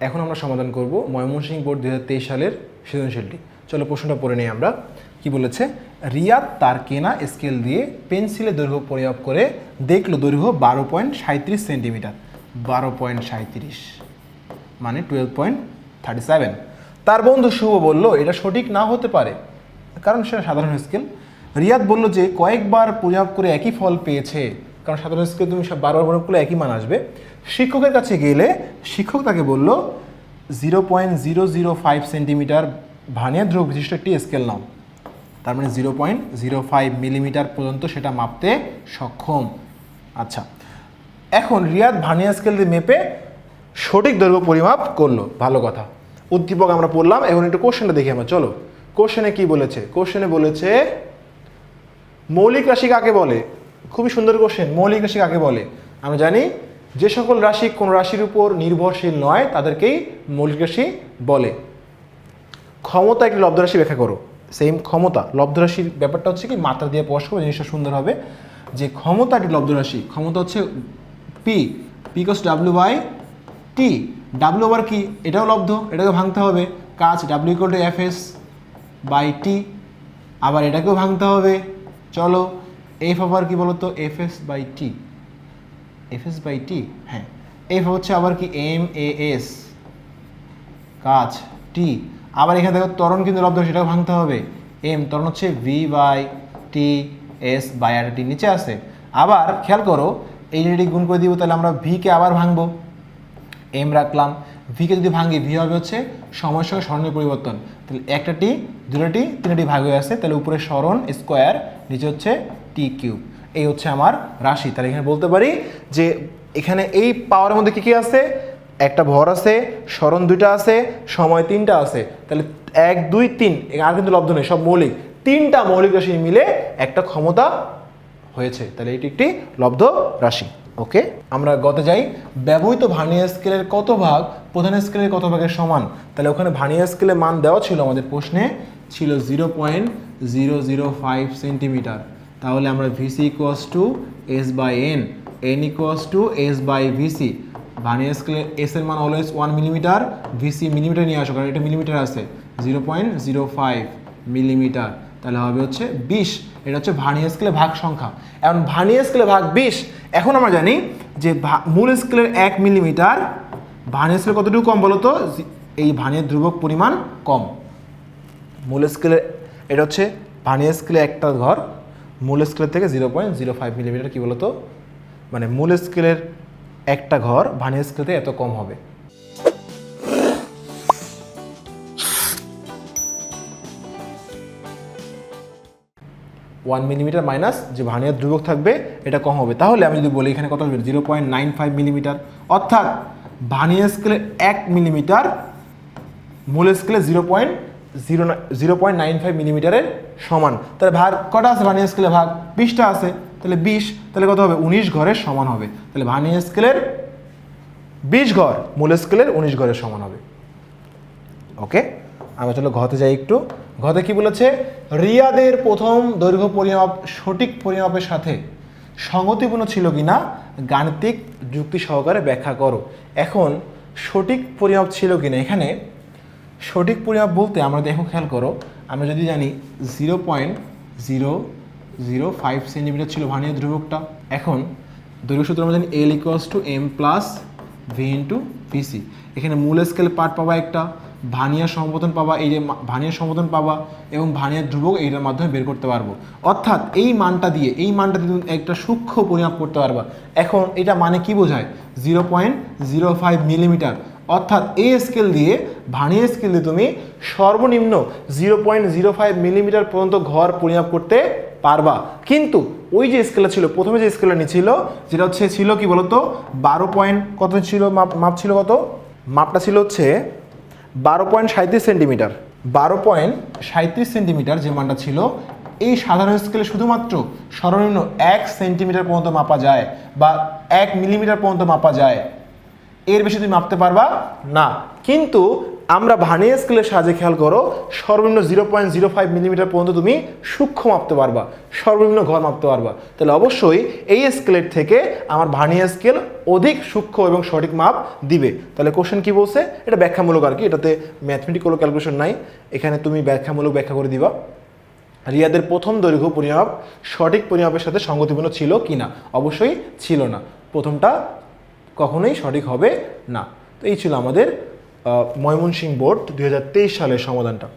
এখন আমরা সমাধান করব ময়মনসিংহ বোর্ড দু হাজার তেইশ সালের সৃজনশীলটি। চলো প্রশ্নটা পড়ে নিই আমরা। কি বলেছে? রিয়াদ তার কেনা স্কেল দিয়ে পেন্সিলের দৈর্ঘ্য পরিমাপ করে দেখল দৈর্ঘ্য বারো পয়েন্ট সাঁত্রিশ সেন্টিমিটার। বারো পয়েন্ট সাঁত্রিশ মানে টুয়েলভ পয়েন্ট থার্টি সেভেন তার বন্ধু শুভ বলল, এটা সঠিক না হতে পারে। কারণ সেটা সাধারণ স্কেল। রিয়াদ বলল যে, কয়েকবার পরিমাপ করে একই ফল পেয়েছে। কারণ সাধারণ স্কেল তুমি সব বারবার পরিমাপ করলে একই মান আসবে। শিক্ষকের কাছে গেলে শিক্ষক তাকে বলল, zero point zero zero five centimetre ভানিয়া ধ্রুব বিশিষ্ট একটি স্কেল নাও। তার মানে zero point zero five millimetre পর্যন্ত সেটা মাপতে সক্ষম। আচ্ছা এখন রিয়াদ ভানিয়া স্কেল দিয়ে মেপে সঠিক দৈর্ঘ্য পরিমাপ করল। ভালো কথা। উদ্দীপক আমরা পড়লাম, এখন একটু কোশ্চেনটা দেখি আমরা, চলো। কোশ্চেনে কি বলেছে? কোশ্চেনে বলেছে, মৌলিক রাশি কাকে বলে? খুবই সুন্দর কোশ্চেন মৌলিক রাশি কাকে বলে? আমরা জানি যে সকল রাশি কোন রাশির উপর নির্ভরশীল নয়, তাদেরকেই মৌলিক রাশি বলে। ক্ষমতা একটি লব্ধরাশি ব্যাখ্যা করো। সেম ক্ষমতা। লব্ধ রাশির ব্যাপারটা হচ্ছে কি, মাত্রা দিয়ে প্রকাশ করব জিনিসটা সুন্দর হবে। যে ক্ষমতা একটি লব্ধরাশি ক্ষমতা হচ্ছে P P cos W by T W আবার কি? এটাও লব্ধ এটাকে ভাঙতে হবে। কাজ W equal to F S by T আবার এটাকেও ভাঙতে হবে। চলো এফ আবার কি বলতো? F S by T F S by T হ্যাঁ। এফ হচ্ছে আবার কি? এম এ এস কাজ টি আবার এখানে দেখো তরণ কিন্তু লব্ধ, সেটাও ভাঙতে হবে। এম তরণ হচ্ছে V by T S by R T নিচে আছে। আবার খেয়াল করো, এই যদি গুণ করে দিব, তাহলে আমরা ভিকে আবার ভাঙবো। এম রাখলাম। ভিকে যদি ভাঙি ভি হবে হচ্ছে সময়ের সঙ্গে স্মরণের পরিবর্তন। তাহলে একটা টি টি, তিনটি ভাগ হয়ে আছে তাহলে উপরে স্মরণ স্কোয়ার, নিচে হচ্ছে টি কিউব। এই হচ্ছে আমার রাশি। তাহলে এখানে বলতে পারি যে এখানে এই পাওয়ারের মধ্যে কী কী আছে? একটা ভর আছে স্মরণ দুইটা আছে, সময় তিনটা আছে। তাহলে এক, দুই, তিন আর কিন্তু লব্ধ নেই, সব মৌলিক। তিনটা মৌলিক রাশি মিলে একটা ক্ষমতা হয়েছে। তাহলে এটি একটি লব্ধ রাশি। ওকে? আমরা গতে যাই। ব্যবহৃত ভার্নিয়ার স্কেলের কত ভাগ প্রধান স্কেলের কত ভাগের সমান? তাহলে ওখানে ভার্নিয়ার স্কেলের মান দেওয়া ছিল আমাদের প্রশ্নে, ছিল zero point zero zero five centimetre তাহলে আমরা VC equals to S by N N equals to S by VC vernier স্কেলে এস এর মান always one millimetre VC millimetre নিয়ে আসো, কারণ এটা মিলিমিটার আছে। Zero point zero five millimetre তাহলে হবে হচ্ছে বিশ। এটা হচ্ছে ভার্নিয়ার স্কেলে ভাগ সংখ্যা। এখন ভার্নিয়ার স্কেলে ভাগ বিশ, এখন আমরা জানি যে মূল স্কেলের এক মিলিমিটার ভার্নিয়ার স্কেলে কতটুকু কম বলো তো? এই ভার্নিয়ার ধ্রুবক পরিমাণ কম। মূল স্কেলের এটা হচ্ছে ভার্নিয়ার স্কেলে একটা ঘর, মূল স্কেলের থেকে zero point zero five millimetre কী বলতো মানে মূল স্কেলের একটা ঘর ভার্নিয়ার স্কেলেতে এত কম হবে। ওয়ান মিলিমিটার মাইনাস যে ভার্নিয়ার ধ্রুবক থাকবে, এটা কম হবে। তাহলে আমি যদি বলি এখানে কত হবে? Zero point nine five millimetre অর্থাৎ ভার্নিয়ার স্কেলে এক মিলিমিটার মূল স্কেলে zero point zero zero point nine five মিলিমিটারের সমান। তাহলে ভাগ কটা আছে ভার্নিয়ার স্কেলে ভাগ বিশটা আছে। তাহলে বিশ, তাহলে কত হবে? উনিশ ঘরের সমান হবে। তাহলে ভার্নিয়ার স্কেলের বিশ ঘর, মূল স্কেলের উনিশ ঘরের সমান হবে। ওকে আমরা চলো ঘতে যাই একটু। ঘতে কি বলেছে? রিয়াদের প্রথম দৈর্ঘ্য পরিমাপ সঠিক পরিমাপের সাথে সঙ্গতিপূর্ণ ছিল কিনা? গাণিতিক যুক্তি সহকারে ব্যাখ্যা করো। এখন সঠিক পরিমাপ ছিল কিনা? এখানে সঠিক পরিমাপ বলতে আমরা দেখো, খেয়াল করো, আমরা যদি জানি zero point zero zero five centimetre ছিল ভার্নিয়ার ধ্রুবকটা, এখন দৈর্ঘ্য সূত্র আমরা জানি L equals to M plus V into VC এখানে মূল স্কেল পার্ট পাবা একটা ভানিয়ার সম্বোধন পাবা, এই যে ভানিয়ার সম্বোধন পাবা এবং ভানিয়ার ধ্রুবক এইটার মাধ্যমে বের করতে পারব। অর্থাৎ এই মানটা দিয়ে, এই মানটা দিয়ে একটা সূক্ষ্ম পরিমাপ করতে পারবা। এখন এটা মানে কি বোঝায়? Zero point zero five millimetre. অর্থাৎ এই স্কেল দিয়ে ভানিয়ার স্কেল দিয়ে তুমি সর্বনিম্ন zero point zero five millimetre পর্যন্ত ঘর পরিমাপ করতে পারবা। কিন্তু ওই যে স্কেলটা ছিল, প্রথমে যে স্কেলটা নিয়েছিল যেটা হচ্ছে ছিল কি বলতো? বারো পয়েন্ট কত ছিল? মাপ মাপ ছিল কত? মাপটা ছিল হচ্ছে বারো পয়েন্ট সাঁত্রিশ সেন্টিমিটার। বারো পয়েন্ট সাঁত্রিশ সেন্টিমিটার যে মানটা ছিল, এই সাধারণ স্কেলে শুধুমাত্র সর্বনিম্ন এক সেন্টিমিটার পর্যন্ত মাপা যায় বা এক মিলিমিটার পর্যন্ত মাপা যায়। এর বেশি তুমি মাপতে পারবা না। কিন্তু আমরা ভার্নিয়ার স্কেলের সাহায্যে খেয়াল করো, সর্বনিম্ন zero point zero five millimetre পর্যন্ত তুমি সূক্ষ্ম মাপতে পারবা, সর্বনিম্ন ঘর মাপতে পারবা। তাহলে অবশ্যই এই স্কেলের থেকে আমার ভার্নিয়ার স্কেল অধিক সূক্ষ্ম এবং সঠিক মাপ দিবে। তাহলে কোশ্চেন কি বলছে? এটা ব্যাখ্যামূলক আর কি, এটাতে ম্যাথমেটিক্যাল ক্যালকুলেশন নাই। এখানে তুমি ব্যাখ্যামূলক ব্যাখ্যা করে দিবা। রিয়াদের প্রথম দৈর্ঘ্য পরিমাপ সঠিক পরিমাপের সাথে সঙ্গতিপূর্ণ ছিল কি না অবশ্যই ছিল না। প্রথমটা কখনোই সঠিক হবে না। তো এই ছিল আমাদের ময়মনসিংহ বোর্ড দু হাজার তেইশ সালের সমাধানটা।